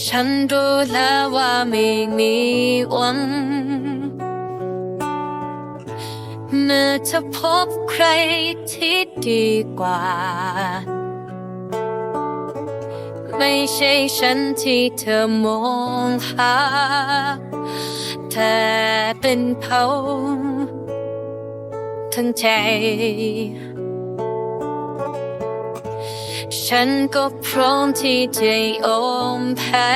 ฉันรู้แล้วว่าไม่มีหวังเมื่อเธอพบใครที่ดีกว่า ไม่ใช่ฉันที่เธอมองหาแต่เป็นเขาทั้งใจ ฉันก็พร้อมที่จะยอมแพ้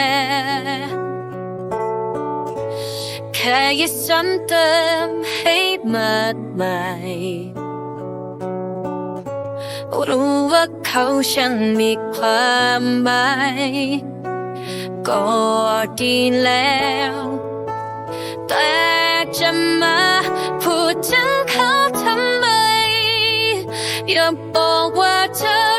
แค่อยิ่าซ้ำเติมให้มากมายรู้ว่าเขาช่างมีความหมายก็ดีแล้ว แต่จะมาพูดถึงเขาทำไม อย่าบอกว่าเธอ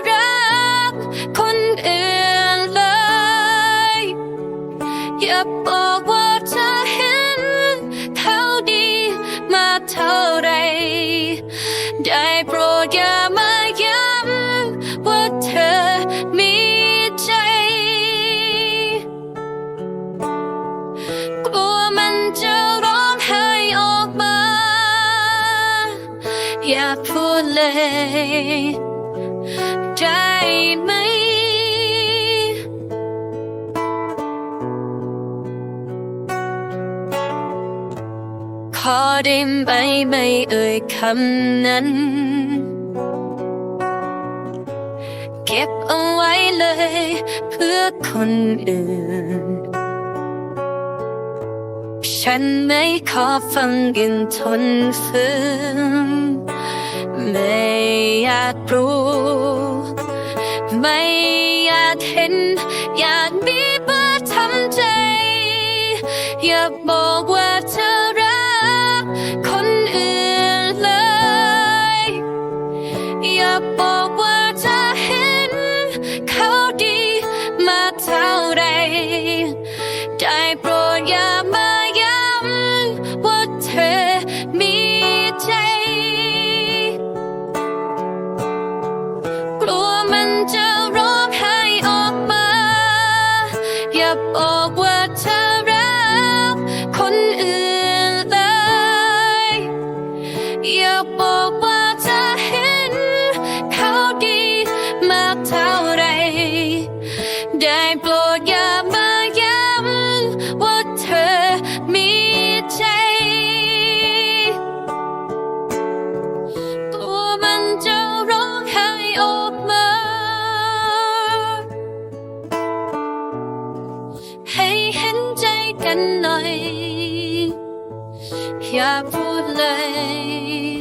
อย่าพูดเลย ได้ไหม ขอได้ไหมไม่เอ่ยคำนั้น เก็บเอาไว้เลย เพื่อคนอื่น ฉันไม่ขอฟังยังทนฝืนากรู้ ไม่อยากเห็น อยากมีเบอร์ทำใจ อย่าบอกว่าเธอ อย่าบอกว่าเธอรักคนอื่นเลย อย่าบอกว่าเธอเห็นเขาดีมากเท่าไร ได้โปรดอย่า ใจ